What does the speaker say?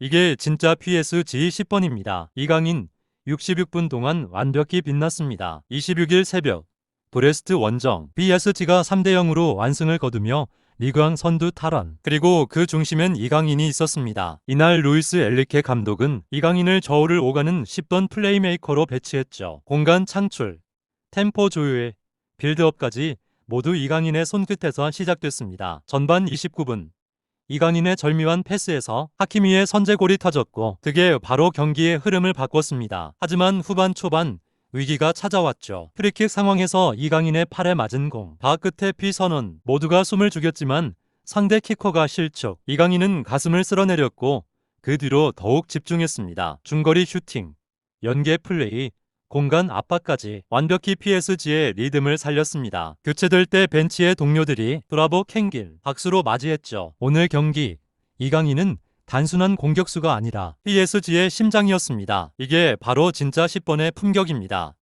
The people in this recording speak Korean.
이게 진짜 PSG 10번입니다. 이강인 66분 동안 완벽히 빛났습니다. 26일 새벽 브레스트 원정 BSG가 3대 0으로 완승을 거두며 리그왕 선두 탈환 그리고 그 중심엔 이강인이 있었습니다. 이날 루이스 엘리케 감독은 이강인을 저울을 오가는 10번 플레이메이커로 배치했죠. 공간 창출, 템포 조율, 빌드업까지 모두 이강인의 손끝에서 시작됐습니다. 전반 29분 이강인의 절묘한 패스에서 하키미의 선제골이 터졌고 그게 바로 경기의 흐름을 바꿨습니다. 하지만 후반 초반 위기가 찾아왔죠. 프리킥 상황에서 이강인의 팔에 맞은 공, 바끝의 피선언 모두가 숨을 죽였지만 상대 키커가 실축. 이강인은 가슴을 쓸어내렸고 그 뒤로 더욱 집중했습니다. 중거리 슈팅, 연계 플레이, 공간 압박까지 완벽히 PSG의 리듬을 살렸습니다. 교체될 때 벤치의 동료들이 브라보 캥길 박수로 맞이했죠. 오늘 경기 이강인은 단순한 공격수가 아니라 PSG의 심장이었습니다. 이게 바로 진짜 10번의 품격입니다.